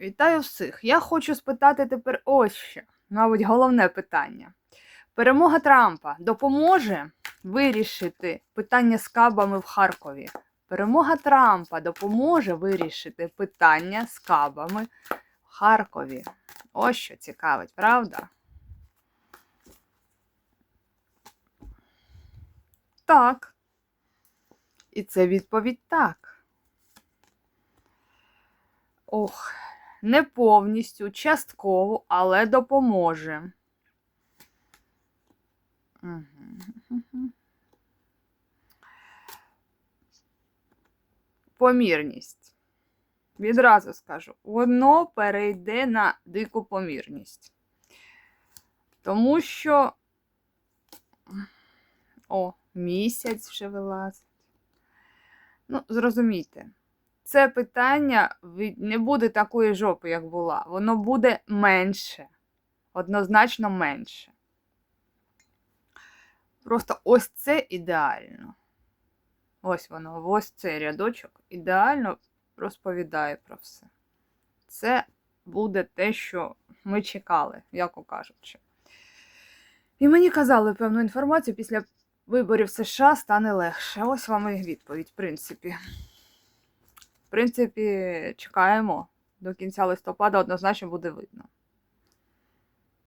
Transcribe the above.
Вітаю всіх. Я хочу спитати тепер ось що. Мабуть, головне питання. Перемога Трампа допоможе вирішити питання з кабами в Харкові. Перемога Трампа допоможе вирішити питання з кабами в Харкові. Ось що цікавить, правда? Так. І це відповідь так. Ох, не повністю, частково, але допоможе. Помірність. Відразу скажу, воно перейде на дику помірність. Тому що. О, місяць вже вилазить. Ну, зрозумійте, це питання не буде такої жопи, як була. Воно буде менше. Однозначно менше. Просто ось це ідеально. Ось воно, ось цей рядочок ідеально розповідає про все. Це буде те, що ми чекали, яко кажучи. І мені казали певну інформацію після виборів США стане легше. Ось вам і відповідь, в принципі. Принципі, чекаємо. До кінця листопада однозначно буде видно.